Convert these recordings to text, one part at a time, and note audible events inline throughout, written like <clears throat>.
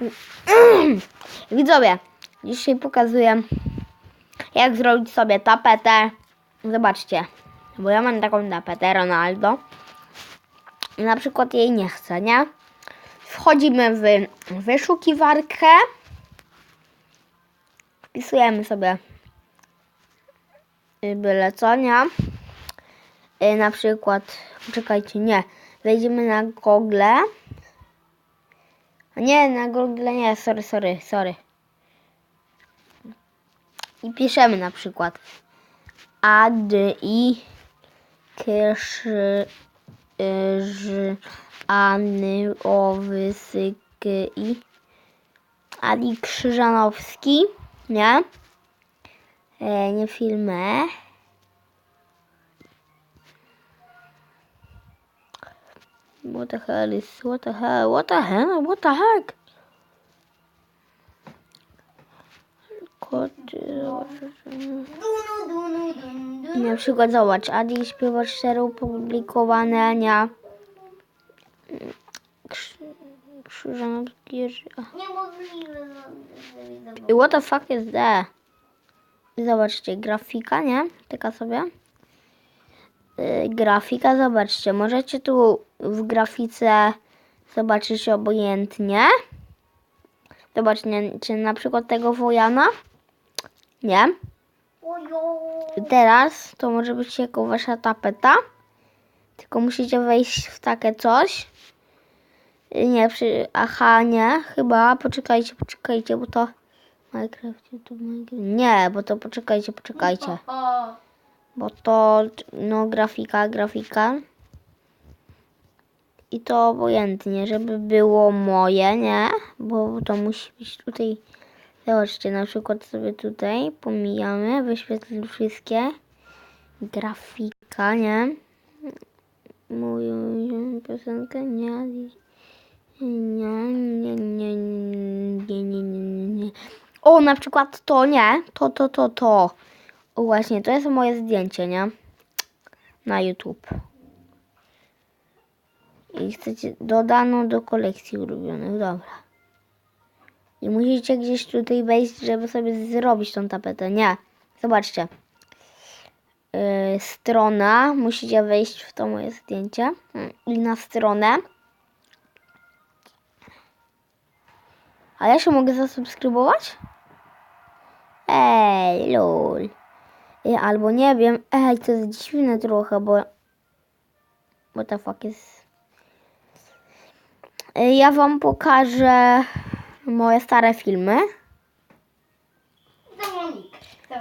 <clears throat> Widzowie, dzisiaj pokazuję, jak zrobić sobie tapetę. Zobaczcie, bo ja mam taką tapetę Ronaldo. Na przykład jej nie chcę, nie? Wchodzimy w wyszukiwarkę. Wpisujemy sobie y, byle co, nie? Y, Na przykład, czekajcie, nie. Wejdziemy na Google. Nie, na Google nie, sorry, sorry, sorry. I piszemy na przykład Adi Kysz Ż Any Owy Syk i Adi Krzyżanowski, nie? E, nie filmę. What the hell is what the hell? What the hell? What the heck? Dun. na przykład zobacz, Adi śpiewa cztery? Krzy- Krzyżanowski. What the fuck is that? Zobaczcie, grafika, nie? Taka sobie. Yy, grafika, zobaczcie. Możecie tu w grafice zobaczyć obojętnie. Zobaczcie, czy na przykład tego Wojana? Nie. Teraz to może być jako wasza tapeta. Tylko musicie wejść w takie coś. Nie, przy... Aha, nie, chyba. Poczekajcie, poczekajcie, bo to... Minecraft, YouTube, Minecraft. Nie, bo to poczekajcie, poczekajcie. Bo to, no, grafika, grafika. I to obojętnie, żeby było moje, nie? Bo to musi być tutaj. Zobaczcie, na przykład sobie tutaj pomijamy, wyświetl wszystkie. Grafika, nie? Moją piosenkę, nie. Nie, nie, nie, nie, nie, nie, nie, nie. O, na przykład to, nie? To, to, to, to. O, właśnie, to jest moje zdjęcie, nie? Na YouTube. I chcecie dodano do kolekcji ulubionych, dobra. I musicie gdzieś tutaj wejść, żeby sobie zrobić tą tapetę. Nie, zobaczcie. Yy, strona, musicie wejść w to moje zdjęcie. Mm, I na stronę. A ja się mogę zasubskrybować? Ej, lol. Ej, albo nie wiem. Ej, to jest dziwne trochę, bo... What the fuck is... Ej, Ja wam pokażę moje stare filmy.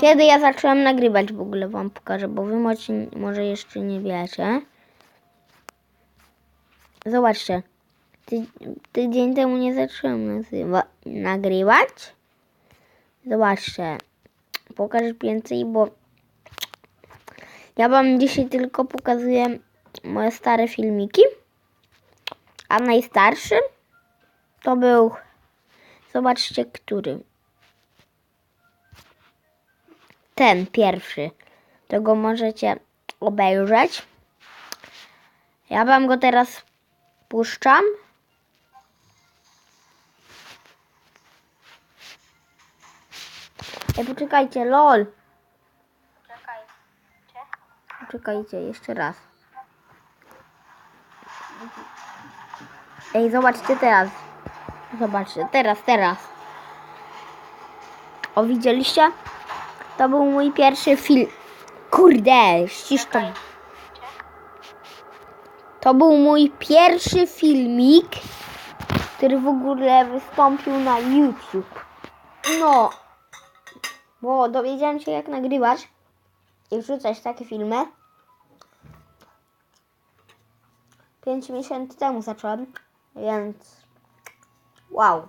Kiedy ja zacząłem nagrywać w ogóle wam pokażę, bo wy może, jeszcze nie wiecie. Zobaczcie. Ty, tydzień temu nie zacząłem nagrywać. Zobaczcie. Pokażę więcej, bo ja wam dzisiaj tylko pokazuję moje stare filmiki. A najstarszy to był, zobaczcie, który. Ten pierwszy. Tego możecie obejrzeć. Ja wam go teraz puszczam. Ej, poczekajcie, lol. Poczekajcie, jeszcze raz. Ej, zobaczcie teraz. Zobaczcie, teraz, teraz. O, widzieliście? To był mój pierwszy film. Kurde, ścisz to. To był mój pierwszy filmik, który w ogóle wystąpił na YouTube. No, bo dowiedziałem się jak nagrywać i wrzucać takie filmy. Pięć miesięcy temu zacząłem, więc wow.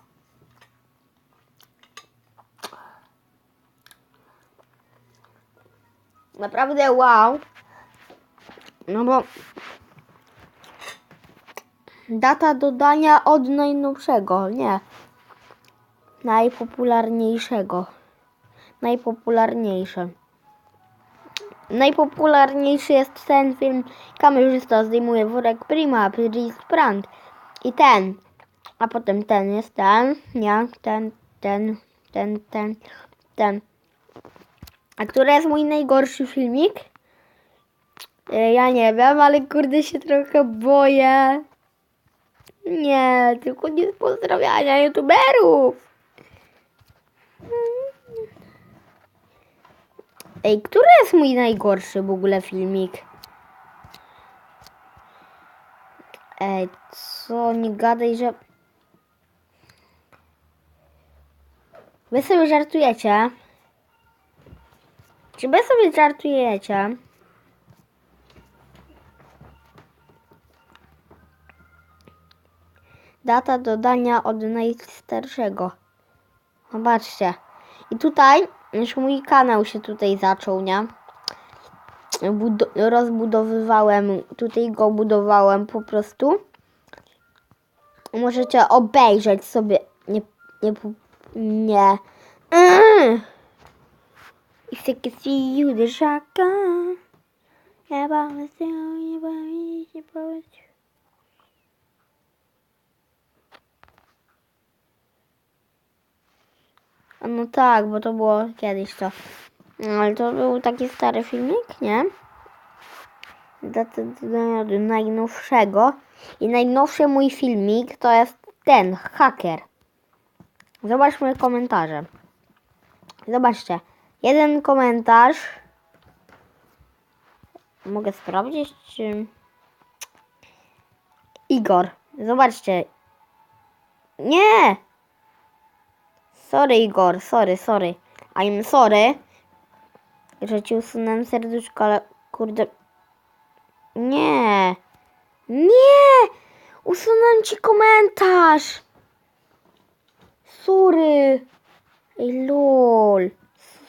Naprawdę wow. No bo data dodania od najnowszego, nie. Najpopularniejszego. Najpopularniejsze. Najpopularniejszy jest ten film Kamerzysta zdejmuje worek Prima, Priest Prank. I ten. A potem ten jest ten, nie, ten, ten, ten, ten, ten. A który jest mój najgorszy filmik? E, Ja nie wiem, ale kurde się trochę boję. Nie, tylko nie z pozdrawiania youtuberów. Ej, który jest mój najgorszy w ogóle filmik? Ej, co, nie gadaj, że... Wy sobie żartujecie? Czy wy sobie żartujecie? Data dodania od najstarszego. Zobaczcie. I tutaj już mój kanał się tutaj zaczął, nie? Budo- rozbudowywałem, tutaj go budowałem po prostu. Możecie obejrzeć sobie. Nie, nie, nie. Mm. If I could see you, the shotgun. Bałem się, nie bałem się, bałem się. A No tak, bo to było kiedyś to. Ale to był taki stary filmik, nie? Do najnowszego. I najnowszy mój filmik to jest ten, haker. Zobaczmy komentarze. Zobaczcie. Jeden komentarz. Mogę sprawdzić, czy... Igor. Zobaczcie. Nie! Sorry, Igor. Sorry, sorry. I'm sorry, że ci usunąłem serduszko, ale kurde... Nie! Nie! Usunąłem ci komentarz! Sorry! Ej, lol.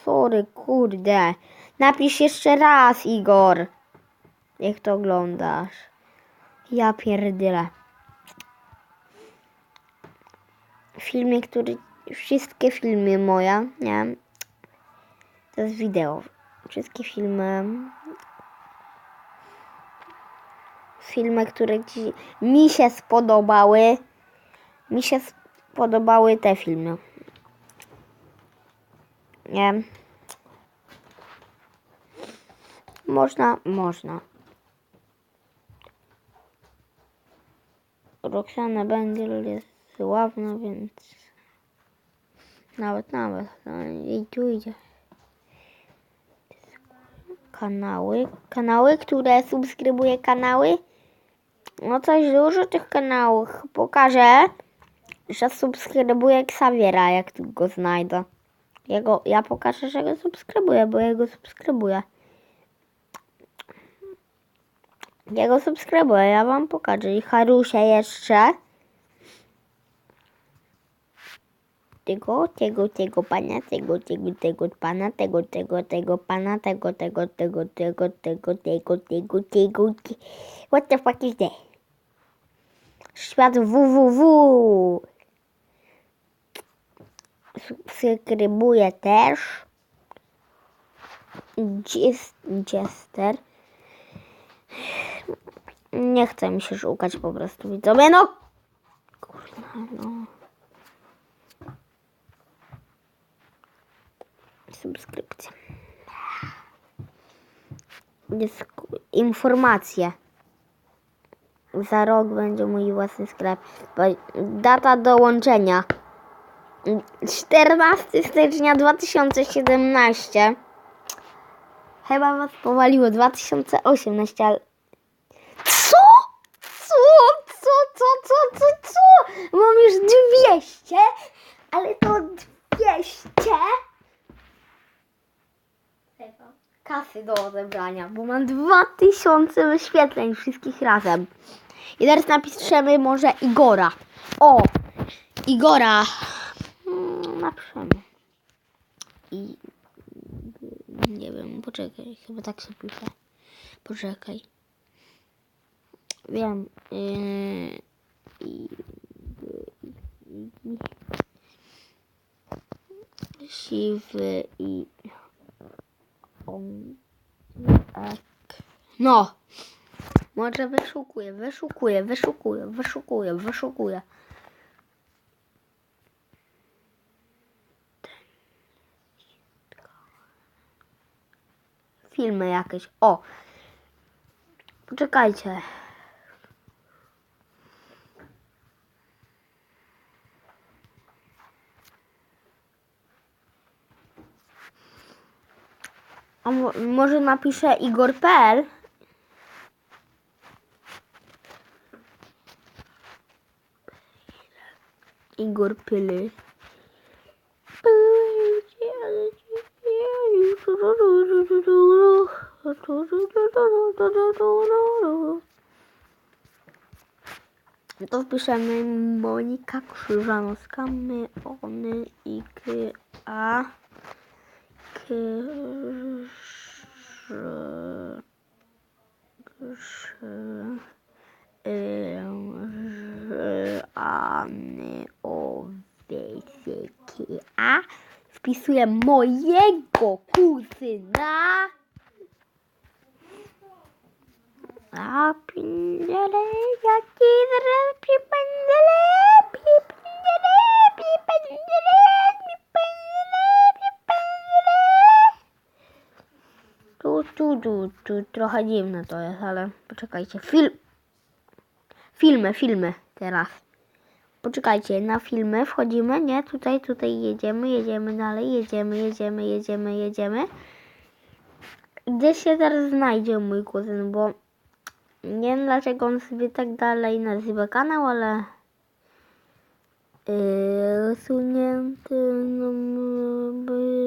Sorry, kurde. Napisz jeszcze raz, Igor. Jak to oglądasz. Ja pierdyle. Filmy, który... Wszystkie filmy moje, nie? To jest wideo. Wszystkie filmy. Filmy, które ci, mi się spodobały. Mi się spodobały te filmy. Nie. Można, można. Roxana Bengel jest sławna, więc nawet, nawet. No, I tu idzie. Kanały. Kanały, które subskrybuję kanały. No coś dużo tych kanałów. Pokażę, że subskrybuję Xaviera, jak tu go znajdę. Jego, ja pokażę, że go subskrybuję, bo ja go subskrybuję. Ja go subskrybuję, ja wam pokażę. I Harusia jeszcze. Tego, tego, tego pana, tego, tego, tego pana, tego, tego, tego pana, tego, tego, tego, tego, tego, tego, tego, tego, te- What the fuck is that? Świat www. Subskrybuję też. Jest Jester. Nie chce mi się szukać po prostu widzowie. No! Kurna, no. Subskrypcja. Dysku- Informacje. Za rok będzie mój własny sklep. Data dołączenia. 14 stycznia 2017. Chyba was powaliło 2018, ale... Co? Co? Co? Co? Co? Co? Co? Mam już 200, ale to 200 kasy do odebrania, bo mam 2000 wyświetleń wszystkich razem. I teraz napiszemy może Igora. O! Igora. Mm, Napiszemy. I... Nie wiem, poczekaj. Chyba tak się pisze. Poczekaj. Wiem. Yy, i, siwy i on tak. No. Może wyszukuję, wyszukuję, wyszukuję, wyszukuję, wyszukuję. Filmy jakieś. O! Poczekajcie. A mo- może napiszę Igor.pl? Igor Pyly. To wpiszemy Monika Krzyżanowska, my, ony, i, k, a, k, a. Wpisuję mojego kuzyna. A pindele, jaki zaraz pipendele, Tu, tu, tu, trochę dziwne to jest, ale poczekajcie. Film. Filmy, filmy teraz. Poczekajcie, na filmy wchodzimy, nie? Tutaj, tutaj jedziemy, jedziemy dalej, jedziemy, jedziemy, jedziemy, jedziemy. Gdzieś się zaraz znajdzie mój kuzyn, bo nie wiem dlaczego on sobie tak dalej nazywa kanał, ale yy, usunięty no, by-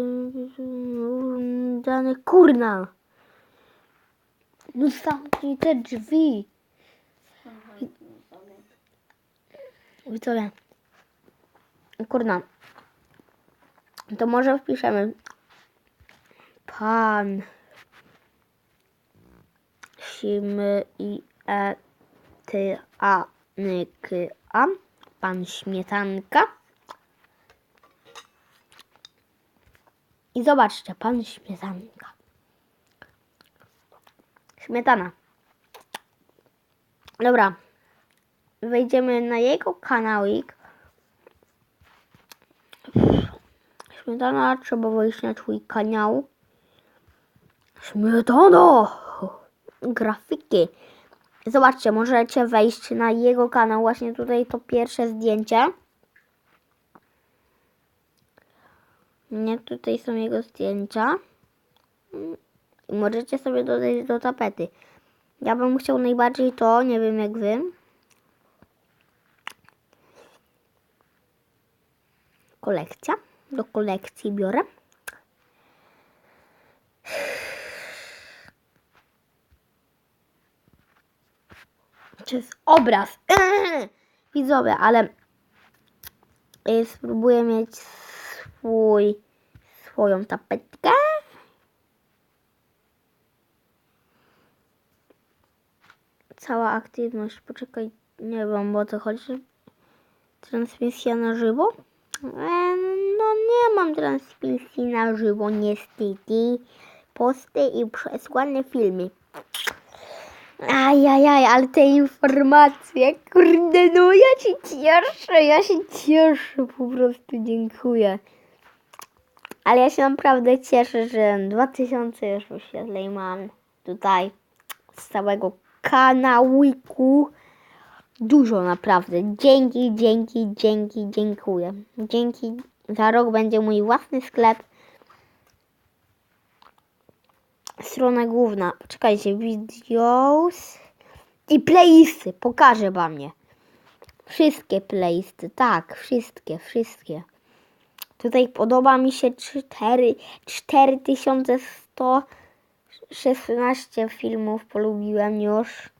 dany kurna. No zamknij te drzwi. Widzowie. Kurna. To może wpiszemy. Pan. Simy i e ty a ny k a. Pan śmietanka. I zobaczcie, pan śmietanka. Śmietana. Dobra wejdziemy na jego kanałik. Śmietana, trzeba wejść na twój kanał. Śmietana! Grafiki. Zobaczcie, możecie wejść na jego kanał. Właśnie tutaj to pierwsze zdjęcie. Nie, tutaj są jego zdjęcia. I możecie sobie dodać do tapety. Ja bym chciał najbardziej to, nie wiem jak wy. kolekcja. Do kolekcji biorę. Jest obraz. <clears throat> Widzowie, ale y, spróbuję mieć swój, swoją tapetkę. Cała aktywność, poczekaj, nie wiem o co chodzi. Transmisja na żywo. E, No nie mam transmisji na żywo niestety. Posty i przesłane filmy. Ajajaj, ale te informacje, kurde, no ja się cieszę, ja się cieszę, po prostu dziękuję. Ale ja się naprawdę cieszę, że 2000 już wyświetleń mam tutaj z całego kanałyku. Dużo naprawdę. Dzięki, dzięki, dzięki, dziękuję. Dzięki. Za rok będzie mój własny sklep. Strona główna. Czekajcie, videos i playlisty. Pokażę wam je. Wszystkie playlisty, tak, wszystkie, wszystkie. Tutaj podoba mi się 4, 4116 filmów polubiłem już.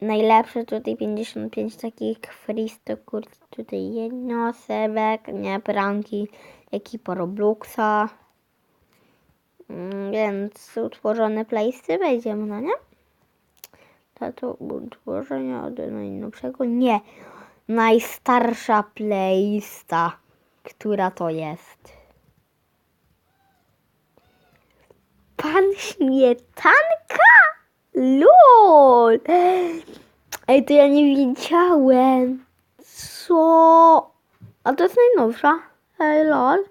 Najlepsze tutaj 55 takich freeze kurt tutaj jedno, sebek, nie, pranki, ekipa Robluxa. Mm, Więc utworzone playlisty wejdziemy na nie? To utworzenia od najnowszego? Nie. Najstarsza playlista. Która to jest? Pan Śmietanka? LOL! Ej, to ja nie wiedziałem. Co? A to jest najnowsza. Ej, lol.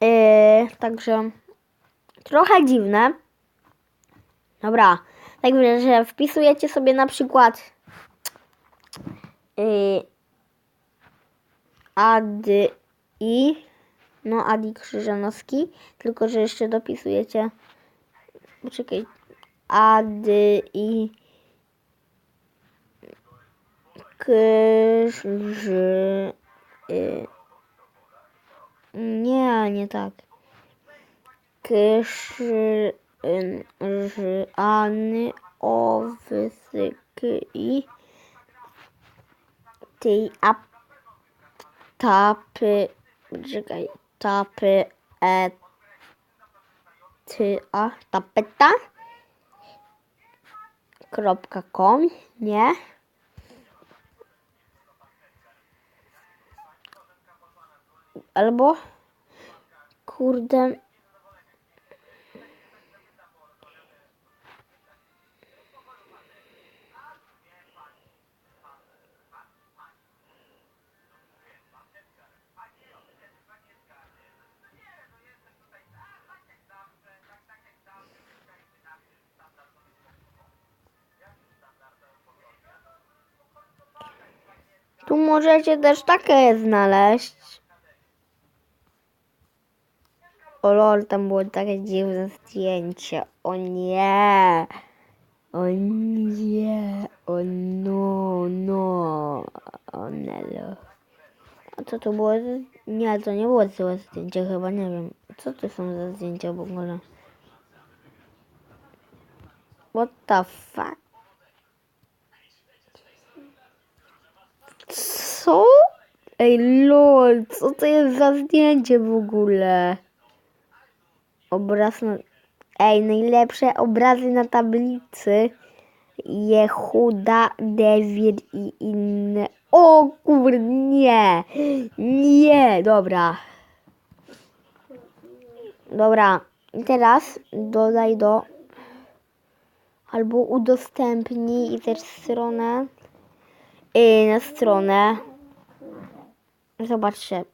Eee, także trochę dziwne. Dobra, także że wpisujecie sobie na przykład yy, Ady i no Adi Krzyżanowski, tylko że jeszcze dopisujecie. Poczekaj. Ady i Krzy y, nie, nie tak. Krzy ży, any owysyky i tej a tapy czekaj tapy e ty a tapeta kropka com nie. Albo kurde Tu możecie też takie znaleźć. O lol, tam było takie dziwne zdjęcie. O nie. O nie. O no, no. O nelo. A co to było? Nie, to nie było złe zdjęcie, chyba nie wiem. Co to są za zdjęcia w ogóle? What the fuck? Co? Ej, lol, co to jest za zdjęcie w ogóle? Obraz na... Ej, najlepsze obrazy na tablicy. Jehuda, David i inne. O kurde, nie. Nie, dobra. Dobra, i teraz dodaj do... Albo udostępnij też stronę. Yy, na stronę. Zobaczcie.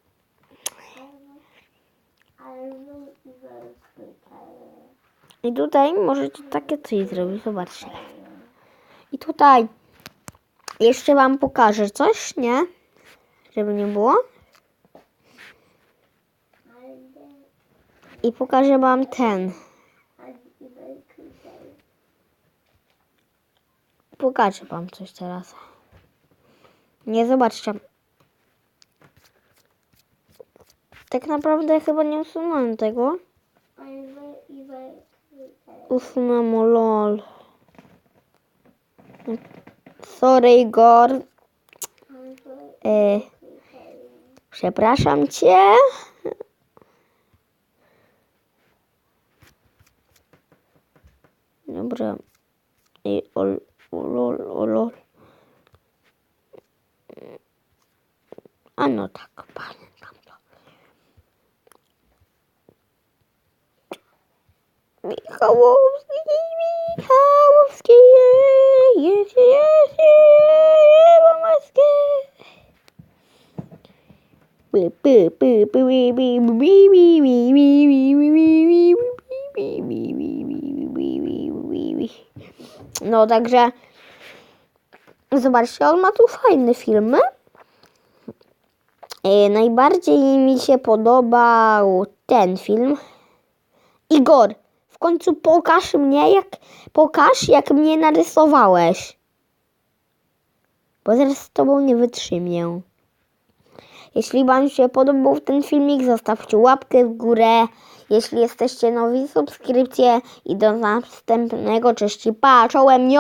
I tutaj możecie takie coś zrobić, zobaczcie. I tutaj jeszcze wam pokażę coś, nie? Żeby nie było. I pokażę wam ten. Pokażę wam coś teraz. Nie zobaczcie. Tak naprawdę chyba nie usunąłem tego. Usunąłem o lol. Sorry Igor. E, przepraszam cię. Dobra. I o, o lol, o lol. A no tak, pamiętam pi, pi, pi, pi, pi. No także zobaczcie, on ma tu fajne filmy. E, Najbardziej mi się podobał ten film. Igor, w końcu pokaż mnie, jak pokaż, jak mnie narysowałeś. Bo zaraz z tobą nie wytrzymię. Jeśli Wam się podobał ten filmik, zostawcie łapkę w górę. Jeśli jesteście nowi, subskrypcję i do następnego. Cześć pa, czołem!